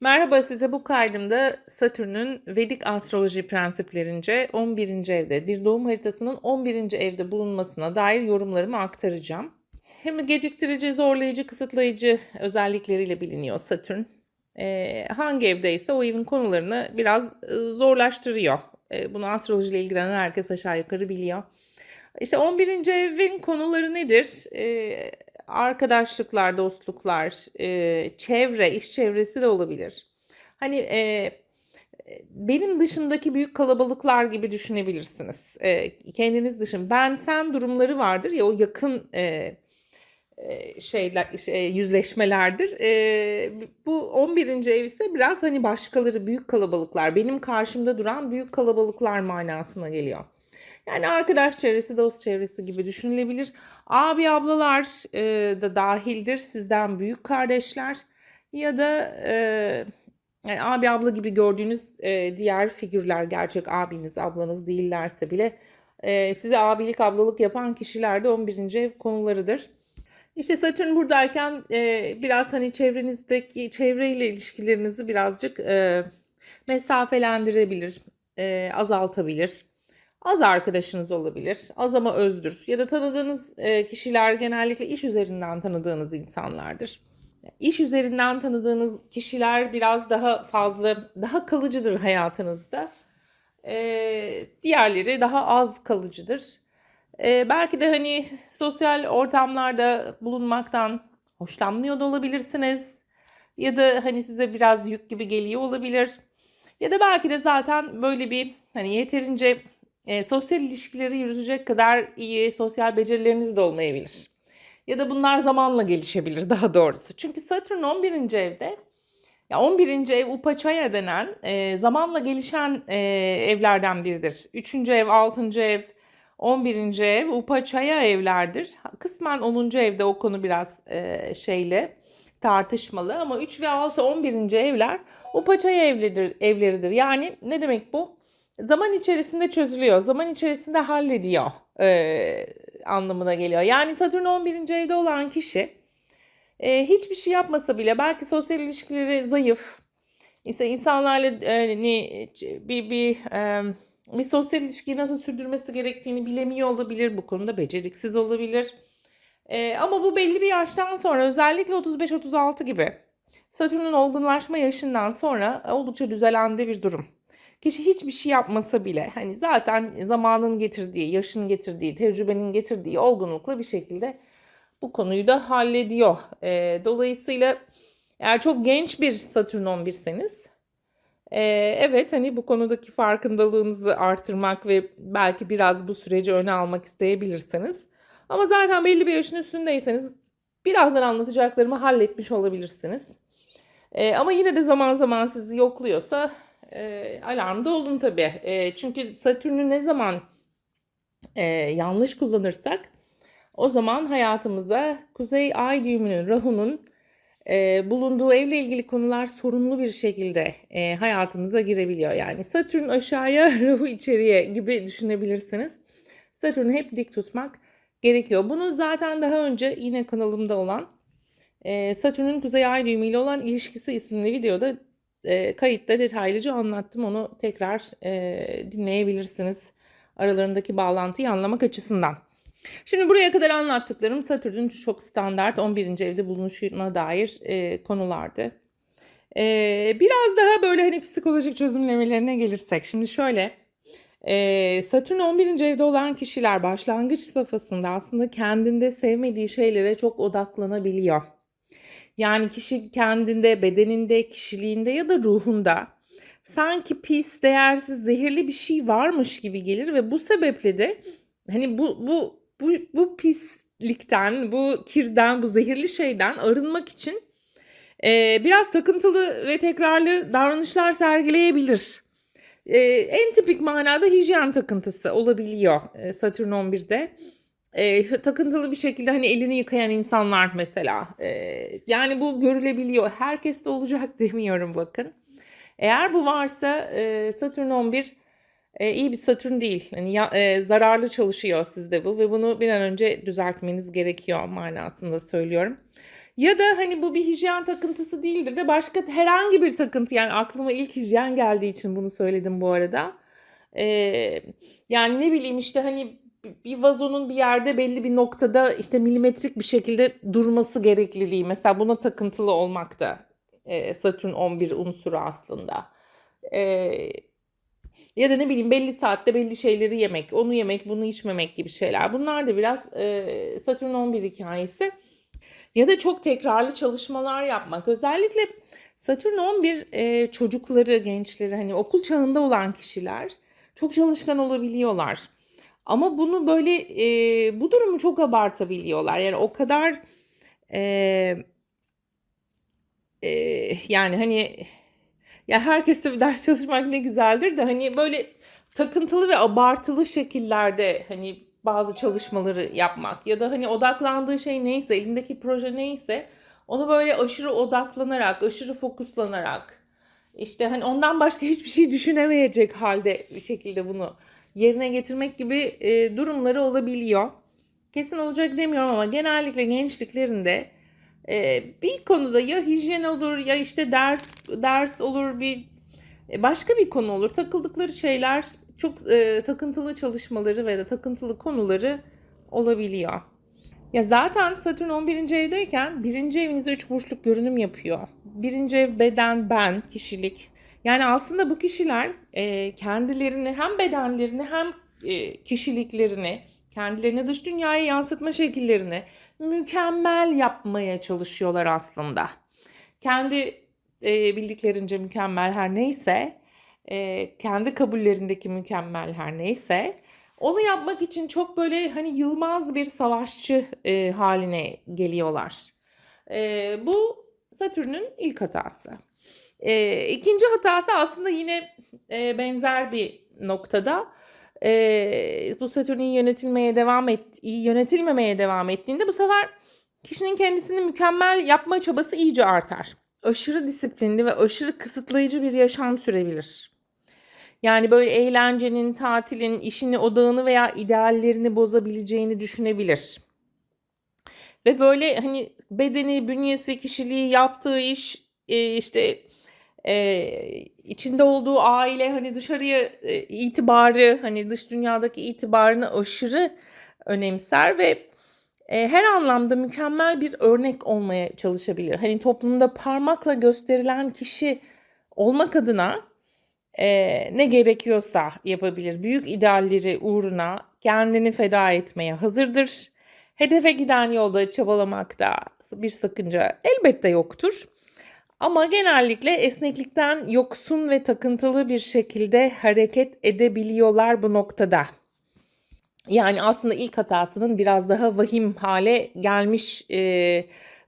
Merhaba size bu kaydımda Satürn'ün Vedik astroloji prensiplerince 11. evde bir doğum haritasının 11. evde bulunmasına dair yorumlarımı aktaracağım. Hem geciktirici, zorlayıcı, kısıtlayıcı özellikleriyle biliniyor Satürn. Ee, hangi evdeyse o evin konularını biraz e, zorlaştırıyor. Ee, bunu astrolojiyle ilgilenen herkes aşağı yukarı biliyor. İşte 11. evin konuları nedir? Ee, arkadaşlıklar, dostluklar, e, çevre, iş çevresi de olabilir. Hani e, benim dışımdaki büyük kalabalıklar gibi düşünebilirsiniz. E, kendiniz dışın, ben sen durumları vardır ya o yakın e, e, şeyler, şey, yüzleşmelerdir. E, bu 11. ev ise biraz hani başkaları büyük kalabalıklar, benim karşımda duran büyük kalabalıklar manasına geliyor. Yani arkadaş çevresi, dost çevresi gibi düşünülebilir. Abi ablalar e, da dahildir. Sizden büyük kardeşler ya da e, yani abi abla gibi gördüğünüz e, diğer figürler gerçek abiniz, ablanız değillerse bile e, size abilik, ablalık yapan kişiler de 11. ev konularıdır. İşte Satürn buradayken e, biraz hani çevrenizdeki çevreyle ilişkilerinizi birazcık e, mesafelendirebilir, e, azaltabilir. Az arkadaşınız olabilir, az ama özdür. Ya da tanıdığınız e, kişiler genellikle iş üzerinden tanıdığınız insanlardır. İş üzerinden tanıdığınız kişiler biraz daha fazla, daha kalıcıdır hayatınızda. E, diğerleri daha az kalıcıdır. E, belki de hani sosyal ortamlarda bulunmaktan hoşlanmıyor da olabilirsiniz. Ya da hani size biraz yük gibi geliyor olabilir. Ya da belki de zaten böyle bir hani yeterince e, sosyal ilişkileri yürütecek kadar iyi sosyal becerileriniz de olmayabilir. Ya da bunlar zamanla gelişebilir daha doğrusu. Çünkü Satürn 11. evde ya 11. ev Upaçaya denen e, zamanla gelişen e, evlerden biridir. 3. ev, 6. ev, 11. ev Upaçaya evlerdir. Kısmen 10. evde o konu biraz e, şeyle tartışmalı ama 3 ve 6 11. evler Upaçaya evlidir, evleridir. Yani ne demek bu? Zaman içerisinde çözülüyor, zaman içerisinde hallediyor e, anlamına geliyor. Yani Satürn 11. evde olan kişi e, hiçbir şey yapmasa bile belki sosyal ilişkileri zayıf, ise insanlarla e, ne, bir bir e, bir sosyal ilişkiyi nasıl sürdürmesi gerektiğini bilemiyor olabilir. Bu konuda beceriksiz olabilir. E, ama bu belli bir yaştan sonra özellikle 35-36 gibi Satürn'ün olgunlaşma yaşından sonra oldukça düzelende bir durum. Kişi hiçbir şey yapmasa bile hani zaten zamanın getirdiği, yaşın getirdiği, tecrübenin getirdiği olgunlukla bir şekilde bu konuyu da hallediyor. E, dolayısıyla eğer çok genç bir Satürn 11'seniz e, evet hani bu konudaki farkındalığınızı artırmak ve belki biraz bu süreci öne almak isteyebilirsiniz. Ama zaten belli bir yaşın üstündeyseniz birazdan anlatacaklarımı halletmiş olabilirsiniz. E, ama yine de zaman zaman sizi yokluyorsa e, alarmda oldum tabii. E, çünkü Satürn'ü ne zaman e, yanlış kullanırsak o zaman hayatımıza Kuzey Ay düğümünün, Rahu'nun e, bulunduğu evle ilgili konular sorunlu bir şekilde e, hayatımıza girebiliyor. Yani Satürn aşağıya, Rahu içeriye gibi düşünebilirsiniz. Satürn'ü hep dik tutmak gerekiyor. Bunu zaten daha önce yine kanalımda olan e, Satürn'ün Kuzey Ay düğümü ile olan ilişkisi isimli videoda e, kayıtta detaylıca anlattım. Onu tekrar e, dinleyebilirsiniz aralarındaki bağlantıyı anlamak açısından. Şimdi buraya kadar anlattıklarım Satürn'ün çok standart 11. evde bulunuşuna dair e, konulardı. E, biraz daha böyle hani psikolojik çözümlemelerine gelirsek. Şimdi şöyle e, Satürn 11. evde olan kişiler başlangıç safhasında aslında kendinde sevmediği şeylere çok odaklanabiliyor. Yani kişi kendinde, bedeninde, kişiliğinde ya da ruhunda sanki pis, değersiz, zehirli bir şey varmış gibi gelir ve bu sebeple de hani bu bu bu bu pislikten, bu kirden, bu zehirli şeyden arınmak için e, biraz takıntılı ve tekrarlı davranışlar sergileyebilir. E, en tipik manada hijyen takıntısı olabiliyor e, Satürn 11'de e, takıntılı bir şekilde hani elini yıkayan insanlar mesela. E, yani bu görülebiliyor. Herkes de olacak demiyorum bakın. Eğer bu varsa e, Satürn 11 e, iyi bir Satürn değil. Yani ya, e, zararlı çalışıyor sizde bu ve bunu bir an önce düzeltmeniz gerekiyor manasında söylüyorum. Ya da hani bu bir hijyen takıntısı değildir de başka herhangi bir takıntı yani aklıma ilk hijyen geldiği için bunu söyledim bu arada. Ee, yani ne bileyim işte hani bir vazonun bir yerde belli bir noktada işte milimetrik bir şekilde durması gerekliliği mesela buna takıntılı olmak da e, Satürn 11 unsuru aslında. E, ya da ne bileyim belli saatte belli şeyleri yemek, onu yemek, bunu içmemek gibi şeyler. Bunlar da biraz e, Satürn 11 hikayesi. Ya da çok tekrarlı çalışmalar yapmak. Özellikle Satürn 11 e, çocukları, gençleri hani okul çağında olan kişiler çok çalışkan olabiliyorlar. Ama bunu böyle e, bu durumu çok abartabiliyorlar. Yani o kadar e, e, yani hani ya herkes bir ders çalışmak ne güzeldir de hani böyle takıntılı ve abartılı şekillerde hani bazı çalışmaları yapmak ya da hani odaklandığı şey neyse, elindeki proje neyse onu böyle aşırı odaklanarak, aşırı fokuslanarak işte hani ondan başka hiçbir şey düşünemeyecek halde bir şekilde bunu yerine getirmek gibi e, durumları olabiliyor. Kesin olacak demiyorum ama genellikle gençliklerinde e, bir konuda ya hijyen olur ya işte ders ders olur bir e, başka bir konu olur. Takıldıkları şeyler çok e, takıntılı çalışmaları ve de takıntılı konuları olabiliyor. Ya zaten Satürn 11. evdeyken birinci evinize 3 burçluk görünüm yapıyor. Birinci ev beden, ben, kişilik. Yani aslında bu kişiler e, kendilerini hem bedenlerini hem e, kişiliklerini, kendilerini dış dünyaya yansıtma şekillerini mükemmel yapmaya çalışıyorlar aslında. Kendi e, bildiklerince mükemmel her neyse, e, kendi kabullerindeki mükemmel her neyse, onu yapmak için çok böyle hani yılmaz bir savaşçı e, haline geliyorlar. E, bu Satürn'ün ilk hatası. E, ikinci hatası aslında yine e, benzer bir noktada. E, bu Satürn yönetilmeye devam et, iyi yönetilmemeye devam ettiğinde bu sefer kişinin kendisini mükemmel yapma çabası iyice artar. Aşırı disiplinli ve aşırı kısıtlayıcı bir yaşam sürebilir. Yani böyle eğlencenin, tatilin, işini, odağını veya ideallerini bozabileceğini düşünebilir. Ve böyle hani bedeni, bünyesi, kişiliği, yaptığı iş, e, işte e, içinde olduğu aile hani dışarıya e, itibarı hani dış dünyadaki itibarını aşırı önemser ve e, her anlamda mükemmel bir örnek olmaya çalışabilir. Hani toplumda parmakla gösterilen kişi olmak adına e, ne gerekiyorsa yapabilir. Büyük idealleri uğruna kendini feda etmeye hazırdır. Hedefe giden yolda çabalamakta bir sakınca elbette yoktur. Ama genellikle esneklikten yoksun ve takıntılı bir şekilde hareket edebiliyorlar bu noktada. Yani aslında ilk hatasının biraz daha vahim hale gelmiş e,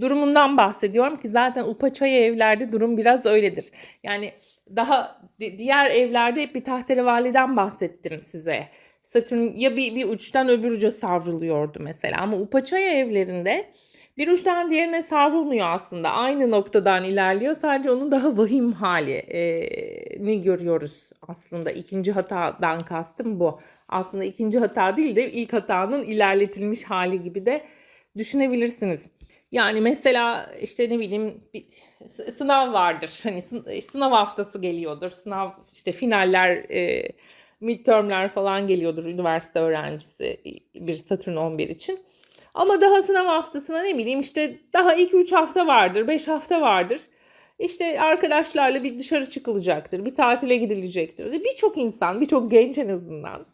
durumundan bahsediyorum ki zaten upaçaya evlerde durum biraz öyledir. Yani daha diğer evlerde hep bir tahterevaliden bahsettim size. Satürn ya bir, bir uçtan öbür uca savruluyordu mesela ama upaçaya evlerinde bir uçtan diğerine savrulmuyor aslında. Aynı noktadan ilerliyor. Sadece onun daha vahim hali e, ni görüyoruz aslında. ikinci hatadan kastım bu. Aslında ikinci hata değil de ilk hatanın ilerletilmiş hali gibi de düşünebilirsiniz. Yani mesela işte ne bileyim bir sınav vardır. Hani sınav haftası geliyordur. Sınav işte finaller, e, midtermler falan geliyordur üniversite öğrencisi bir Satürn 11 için. Ama daha sınav haftasına ne bileyim işte daha 2-3 hafta vardır, 5 hafta vardır. İşte arkadaşlarla bir dışarı çıkılacaktır, bir tatile gidilecektir. Birçok insan, birçok genç en azından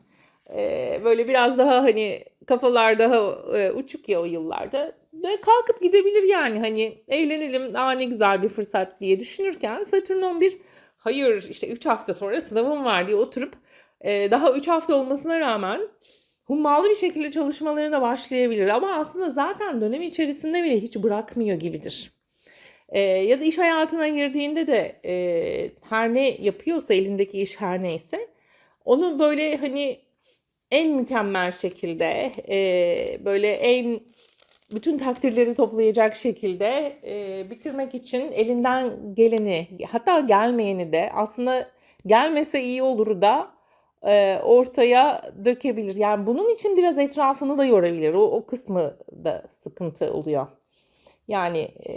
böyle biraz daha hani kafalar daha uçuk ya o yıllarda ve kalkıp gidebilir yani hani eğlenelim aa ne güzel bir fırsat diye düşünürken Satürn 11 hayır işte 3 hafta sonra sınavım var diye oturup daha 3 hafta olmasına rağmen hummalı bir şekilde çalışmalarına başlayabilir. Ama aslında zaten dönem içerisinde bile hiç bırakmıyor gibidir. E, ya da iş hayatına girdiğinde de e, her ne yapıyorsa elindeki iş her neyse onu böyle hani en mükemmel şekilde e, böyle en bütün takdirleri toplayacak şekilde e, bitirmek için elinden geleni hatta gelmeyeni de aslında gelmese iyi olur da e, ortaya dökebilir. Yani bunun için biraz etrafını da yorabilir. O, o kısmı da sıkıntı oluyor. Yani e,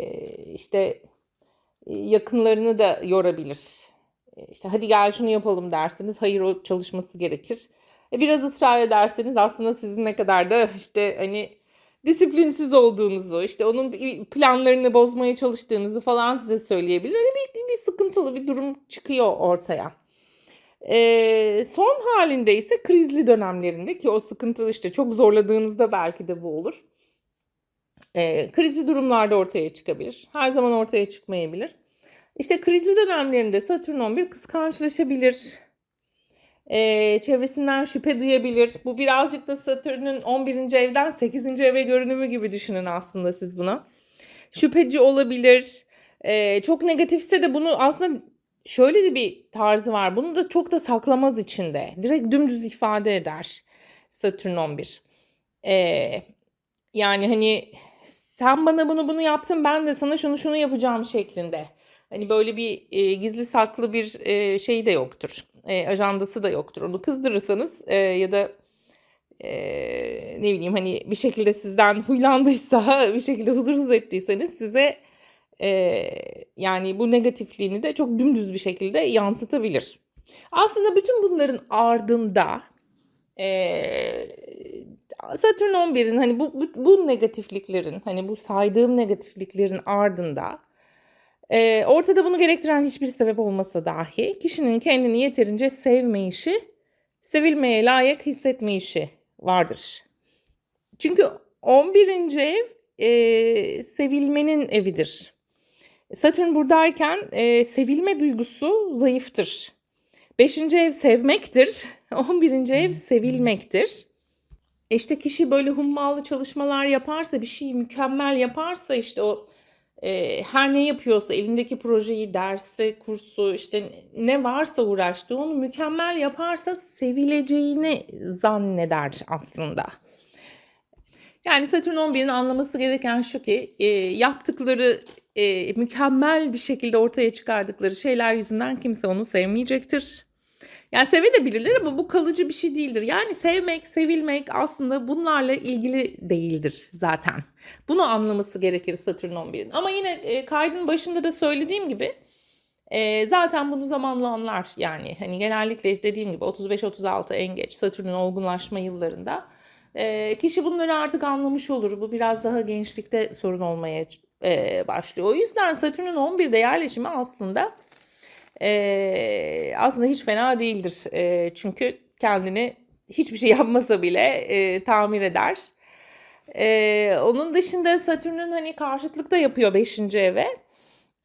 işte e, yakınlarını da yorabilir. E, İşte hadi gel şunu yapalım derseniz hayır o çalışması gerekir. E, biraz ısrar ederseniz aslında sizin ne kadar da işte hani disiplinsiz olduğunuzu, işte onun planlarını bozmaya çalıştığınızı falan size söyleyebilir. Hani bir, bir sıkıntılı bir durum çıkıyor ortaya. Ee, son halinde ise krizli dönemlerinde ki o sıkıntı işte çok zorladığınızda belki de bu olur. Ee, krizli durumlarda ortaya çıkabilir. Her zaman ortaya çıkmayabilir. İşte krizli dönemlerinde Satürn 11 kıskançlaşabilir. Ee, çevresinden şüphe duyabilir. Bu birazcık da Satürn'ün 11. evden 8. eve görünümü gibi düşünün aslında siz buna. Şüpheci olabilir. Ee, çok negatifse de bunu aslında şöyle de bir tarzı var. Bunu da çok da saklamaz içinde. Direkt dümdüz ifade eder Satürn 11. Ee, yani hani sen bana bunu bunu yaptın ben de sana şunu şunu yapacağım şeklinde. Hani böyle bir e, gizli saklı bir e, şey de yoktur. E, ajandası da yoktur. Onu kızdırırsanız e, ya da e, ne bileyim hani bir şekilde sizden huylandıysa, bir şekilde huzursuz ettiyseniz size e, yani bu negatifliğini de çok dümdüz bir şekilde yansıtabilir. Aslında bütün bunların ardında e, Satürn 11'in hani bu, bu, bu negatifliklerin hani bu saydığım negatifliklerin ardında e, ortada bunu gerektiren hiçbir sebep olmasa dahi kişinin kendini yeterince sevmeyişi, sevilmeye layık hissetmeyişi vardır. Çünkü 11. ev e, sevilmenin evidir. Satürn buradayken e, sevilme duygusu zayıftır. 5. ev sevmektir. 11. ev sevilmektir. İşte kişi böyle hummalı çalışmalar yaparsa, bir şeyi mükemmel yaparsa işte o e, her ne yapıyorsa elindeki projeyi, dersi, kursu işte ne varsa uğraştığı onu mükemmel yaparsa sevileceğini zanneder aslında. Yani Satürn 11'in anlaması gereken şu ki e, yaptıkları e, mükemmel bir şekilde ortaya çıkardıkları şeyler yüzünden kimse onu sevmeyecektir. Yani sevebilirler ama bu kalıcı bir şey değildir. Yani sevmek, sevilmek aslında bunlarla ilgili değildir zaten. Bunu anlaması gerekir Satürn 11'in. Ama yine e, kaydın başında da söylediğim gibi e, zaten bunu zamanla anlar. Yani hani genellikle dediğim gibi 35-36 en geç Satürn'ün olgunlaşma yıllarında e, kişi bunları artık anlamış olur. Bu biraz daha gençlikte sorun olmaya e, başlıyor. O yüzden Satürn'ün 11'de yerleşimi aslında e, aslında hiç fena değildir. E, çünkü kendini hiçbir şey yapmasa bile e, tamir eder. E, onun dışında Satürn'ün hani karşıtlık da yapıyor 5. eve.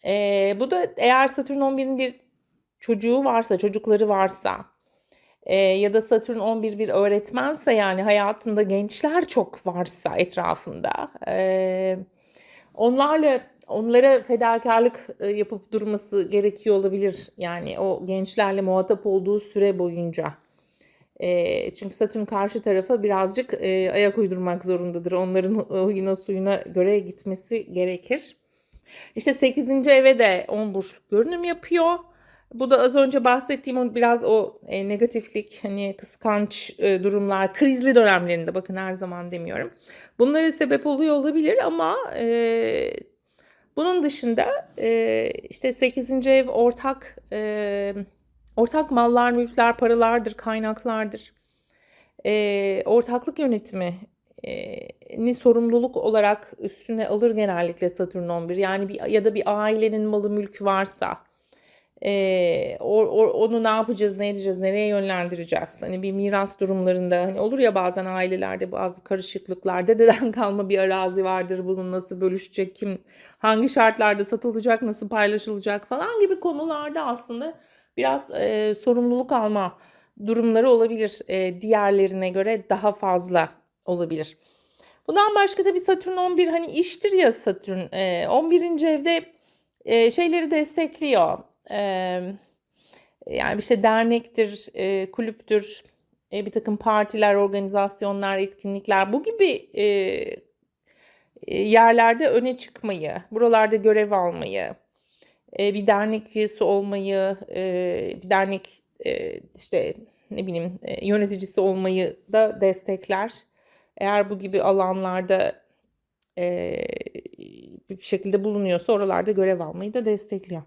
E, bu da eğer Satürn 11'in bir çocuğu varsa, çocukları varsa e, ya da Satürn 11 bir öğretmense yani hayatında gençler çok varsa etrafında e, onlarla onlara fedakarlık e, yapıp durması gerekiyor olabilir. Yani o gençlerle muhatap olduğu süre boyunca. E, çünkü Satürn karşı tarafa birazcık e, ayak uydurmak zorundadır. Onların huyuna suyuna göre gitmesi gerekir. İşte 8. eve de 10 burç görünüm yapıyor. Bu da az önce bahsettiğim o biraz o e, negatiflik, hani kıskanç e, durumlar, krizli dönemlerinde bakın her zaman demiyorum. Bunlara sebep oluyor olabilir ama e, bunun dışında e, işte 8. ev ortak e, ortak mallar, mülkler, paralardır, kaynaklardır. E, ortaklık yönetimi e, ni sorumluluk olarak üstüne alır genellikle Satürn 11. Yani bir ya da bir ailenin malı mülkü varsa e, o, o, onu ne yapacağız, ne edeceğiz, nereye yönlendireceğiz? Hani bir miras durumlarında hani olur ya bazen ailelerde bazı karışıklıklar, dededen kalma bir arazi vardır, bunu nasıl bölüşecek, kim, hangi şartlarda satılacak, nasıl paylaşılacak falan gibi konularda aslında biraz e, sorumluluk alma durumları olabilir. E, diğerlerine göre daha fazla olabilir. Bundan başka da bir Satürn 11 hani iştir ya Satürn e, 11. evde e, şeyleri destekliyor e, yani işte dernektir, e, kulüptür, e, bir takım partiler, organizasyonlar, etkinlikler bu gibi e, yerlerde öne çıkmayı, buralarda görev almayı, e, bir dernek üyesi olmayı, e, bir dernek e, işte ne bileyim e, yöneticisi olmayı da destekler. Eğer bu gibi alanlarda e, bir şekilde bulunuyorsa oralarda görev almayı da destekliyor.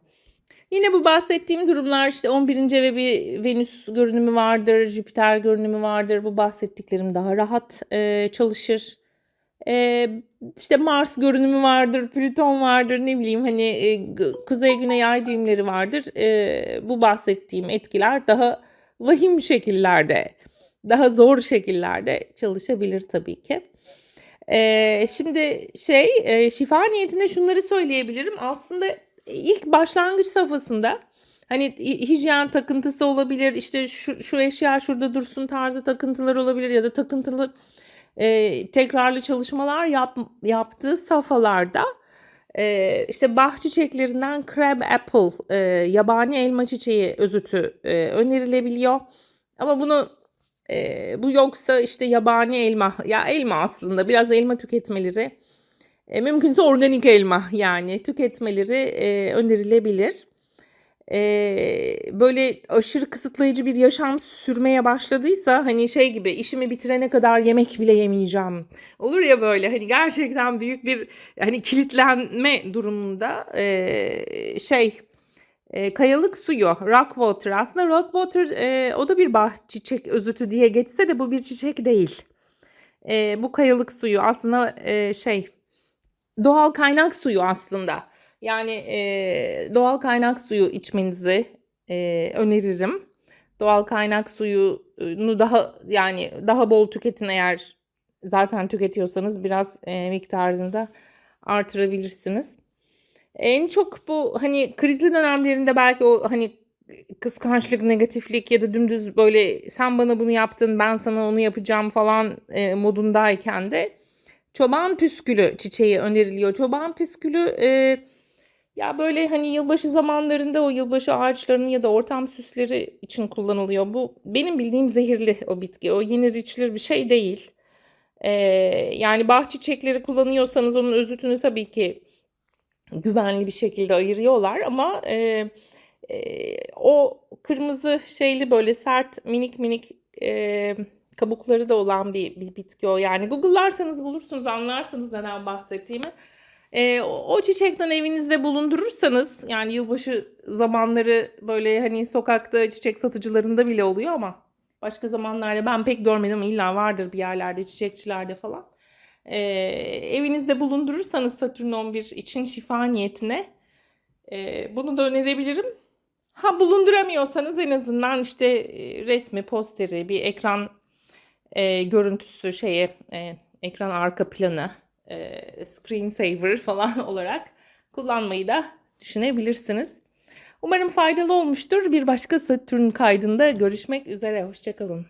Yine bu bahsettiğim durumlar işte 11. eve bir Venüs görünümü vardır, Jüpiter görünümü vardır. Bu bahsettiklerim daha rahat e, çalışır. E, işte Mars görünümü vardır, Plüton vardır, ne bileyim hani e, kuzey güney ay düğümleri vardır. E, bu bahsettiğim etkiler daha vahim şekillerde, daha zor şekillerde çalışabilir tabii ki. Ee, şimdi şey e, şifa niyetinde şunları söyleyebilirim. Aslında ilk başlangıç safhasında hani hi- hijyen takıntısı olabilir. işte şu, şu eşya şurada dursun tarzı takıntılar olabilir ya da takıntılı e, tekrarlı çalışmalar yap, yaptığı safhalarda e, işte bah çiçeklerinden crab apple e, yabani elma çiçeği özütü e, önerilebiliyor. Ama bunu e, bu yoksa işte yabani elma ya elma aslında biraz elma tüketmeleri e, mümkünse organik elma yani tüketmeleri e, önerilebilir. E, böyle aşırı kısıtlayıcı bir yaşam sürmeye başladıysa hani şey gibi işimi bitirene kadar yemek bile yemeyeceğim. Olur ya böyle hani gerçekten büyük bir hani kilitlenme durumunda e, şey e, kayalık suyu, rock water. Aslında rock water e, o da bir bah çiçek özütü diye geçse de bu bir çiçek değil. E, bu kayalık suyu aslında e, şey doğal kaynak suyu aslında. Yani e, doğal kaynak suyu içmenizi e, öneririm. Doğal kaynak suyunu daha yani daha bol tüketin eğer zaten tüketiyorsanız biraz e, miktarını da artırabilirsiniz. En çok bu hani krizli dönemlerinde belki o hani kıskançlık, negatiflik ya da dümdüz böyle sen bana bunu yaptın ben sana onu yapacağım falan e, modundayken de çoban püskülü çiçeği öneriliyor. Çoban püskülü e, ya böyle hani yılbaşı zamanlarında o yılbaşı ağaçlarının ya da ortam süsleri için kullanılıyor. Bu benim bildiğim zehirli o bitki. O yenir içilir bir şey değil. E, yani bah çiçekleri kullanıyorsanız onun özütünü tabii ki güvenli bir şekilde ayırıyorlar ama e, e, o kırmızı şeyli böyle sert minik minik e, kabukları da olan bir, bir bitki o. Yani Google'larsanız bulursunuz anlarsınız neden bahsettiğimi. E, o, çiçekten evinizde bulundurursanız yani yılbaşı zamanları böyle hani sokakta çiçek satıcılarında bile oluyor ama başka zamanlarda ben pek görmedim illa vardır bir yerlerde çiçekçilerde falan. E, evinizde bulundurursanız Satürn 11 için şifa niyetine e, bunu da önerebilirim. Ha bulunduramıyorsanız en azından işte e, resmi, posteri, bir ekran e, görüntüsü şeye, e, ekran arka planı, e, screensaver falan olarak kullanmayı da düşünebilirsiniz. Umarım faydalı olmuştur. Bir başka Satürn kaydında görüşmek üzere. Hoşçakalın.